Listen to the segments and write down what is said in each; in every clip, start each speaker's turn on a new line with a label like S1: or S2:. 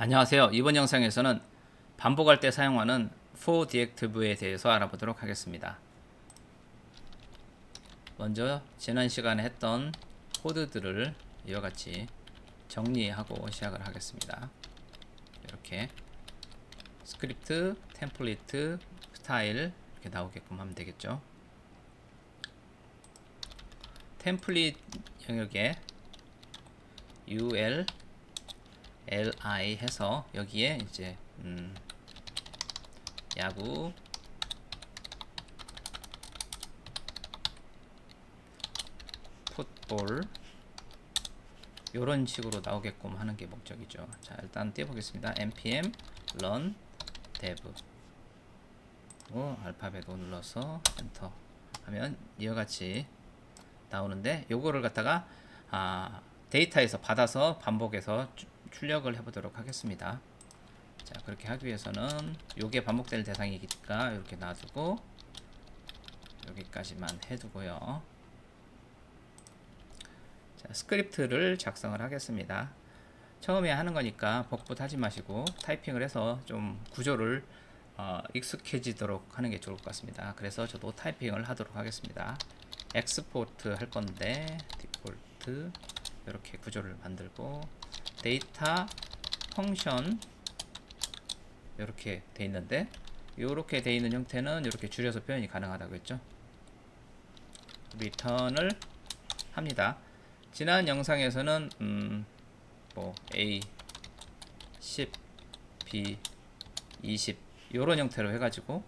S1: 안녕하세요. 이번 영상에서는 반복할 때 사용하는 for 디액티브에 대해서 알아보도록 하겠습니다. 먼저 지난 시간에 했던 코드들을 이와 같이 정리하고 시작을 하겠습니다. 이렇게 스크립트, 템플릿, 스타일 이렇게 나오게끔 하면 되겠죠. 템플릿 영역에 ul li 해서 여기에 이제 음, 야구 풋볼 이런 식으로 나오게끔 하는 게 목적이죠. 자 일단 띄워보겠습니다. npm run dev 그리고 알파벳 O 눌러서 엔터 하면 이와 같이 나오는데 요거를 갖다가 아, 데이터에서 받아서 반복해서 주- 출력을 해보도록 하겠습니다. 자 그렇게 하기 위해서는 요게 반복될 대상이니까 이렇게 놔두고 여기까지만 해두고요. 자 스크립트를 작성을 하겠습니다. 처음에 하는 거니까 복붙 하지 마시고 타이핑을 해서 좀 구조를 어, 익숙해지도록 하는 게 좋을 것 같습니다. 그래서 저도 타이핑을 하도록 하겠습니다. 엑스포트 할 건데 디폴트 이렇게 구조를 만들고 데이터 펑션 이렇게 돼 있는데 이렇게 돼 있는 형태는 이렇게 줄여서 표현이 가능하다고 했죠. 리턴을 합니다. 지난 영상에서는 음, 뭐 A 10 B 20 이런 형태로 해가지고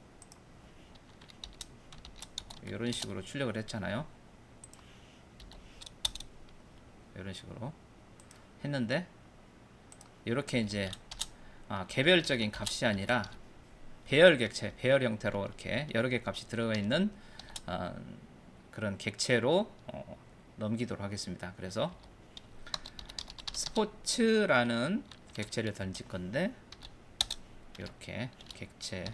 S1: 이런 식으로 출력을 했잖아요. 이런 식으로 했는데 이렇게 이제 아, 개별적인 값이 아니라 배열 객체, 배열 형태로 이렇게 여러 개 값이 들어가 있는 어, 그런 객체로 어, 넘기도록 하겠습니다. 그래서 스포츠라는 객체를 던질 건데 이렇게 객체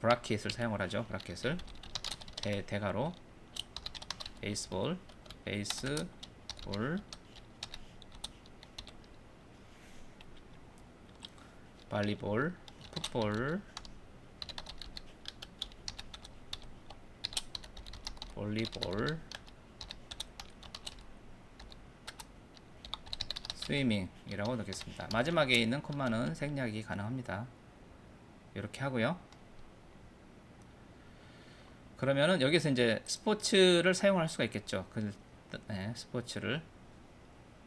S1: 브라켓을 사용을 하죠. 브라켓을 대, 대가로 베이스볼, 베이스볼 발리볼, 풋볼, 볼리볼, 스위밍이라고 넣겠습니다. 마지막에 있는 콤마는 생략이 가능합니다. 이렇게 하고요. 그러면은 여기서 이제 스포츠를 사용할 수가 있겠죠. 그 네, 스포츠를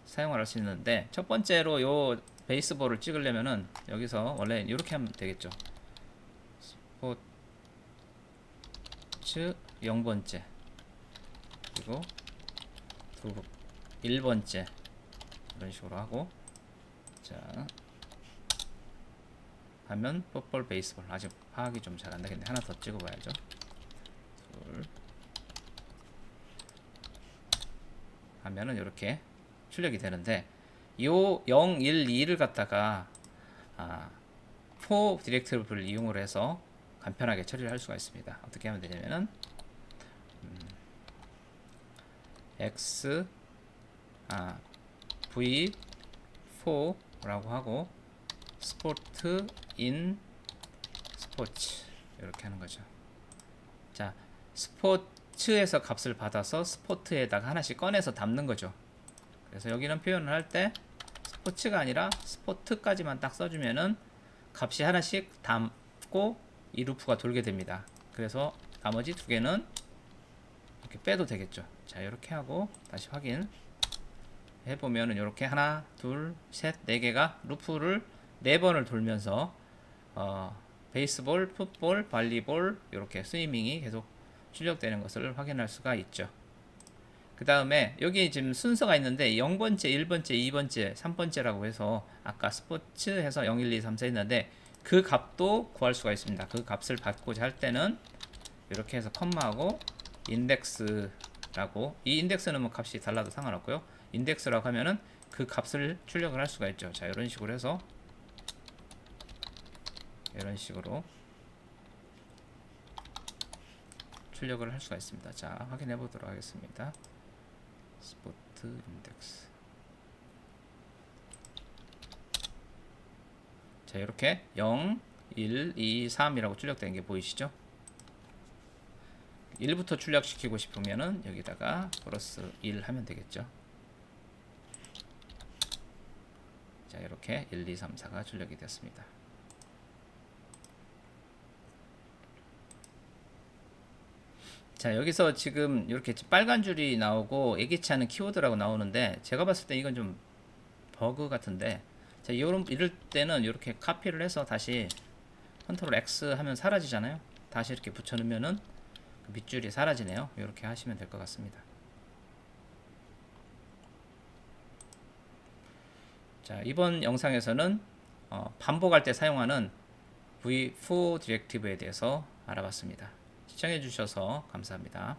S1: 사용할 수 있는데 첫 번째로 요 베이스볼을 찍으려면은 여기서 원래 이렇게 하면 되겠죠. 스포츠 0번째. 그리고 두 1번째. 이런 식으로 하고. 자 하면 풋볼 베이스볼. 아직 파악이 좀 잘 안 되겠네 하나 더 찍어 봐야죠. 둘. 하면은 이렇게 출력이 되는데 요 0, 1, 2를 갖다가 아, for 디렉티브를 이용을 해서 간편하게 처리를 할 수가 있습니다. 어떻게 하면 되냐면은 음, x 아 v4라고 하고 스포트 인 스포츠 이렇게 하는 거죠. 자 스포츠에서 값을 받아서 스포트에다가 하나씩 꺼내서 담는 거죠. 그래서 여기는 표현을 할 때 스포츠가 아니라 스포트까지만 딱 써주면은 값이 하나씩 담고 이 루프가 돌게 됩니다. 그래서 나머지 두 개는 이렇게 빼도 되겠죠. 자 이렇게 하고 다시 확인 해보면은 이렇게 하나 둘 셋 네 개가 루프를 네 번을 돌면서 어, 베이스볼, 풋볼, 발리볼 이렇게 스위밍이 계속 출력되는 것을 확인할 수가 있죠. 그 다음에 여기 지금 순서가 있는데 0번째, 1번째, 2번째, 3번째라고 해서 아까 스포츠 해서 0, 1, 2, 3, 4 했는데 그 값도 구할 수가 있습니다. 그 값을 받고자 할 때는 이렇게 해서 컴마하고 인덱스라고 이 인덱스는 뭐 값이 달라도 상관없고요. 인덱스라고 하면은 그 값을 출력을 할 수가 있죠. 자, 이런 식으로 해서 이런 식으로 출력을 할 수가 있습니다. 자, 확인해 보도록 하겠습니다. 스포트 인덱스 자 이렇게 0, 1, 2, 3이라고 출력된 게 보이시죠? 1부터 출력시키고 싶으면은 여기다가 플러스 1 하면 되겠죠. 자 이렇게 1, 2, 3, 4가 출력이 됐습니다. 자 여기서 지금 이렇게 빨간 줄이 나오고 예기치 않은 키워드라고 나오는데 제가 봤을 때 이건 좀 버그 같은데 자 이런 이럴 때는 이렇게 카피를 해서 다시 컨트롤 X 하면 사라지잖아요. 다시 이렇게 붙여놓으면은 그 밑줄이 사라지네요. 이렇게 하시면 될 것 같습니다. 자 이번 영상에서는 어, 반복할 때 사용하는 v4 디렉티브에 대해서 알아봤습니다 시청해 주셔서 감사합니다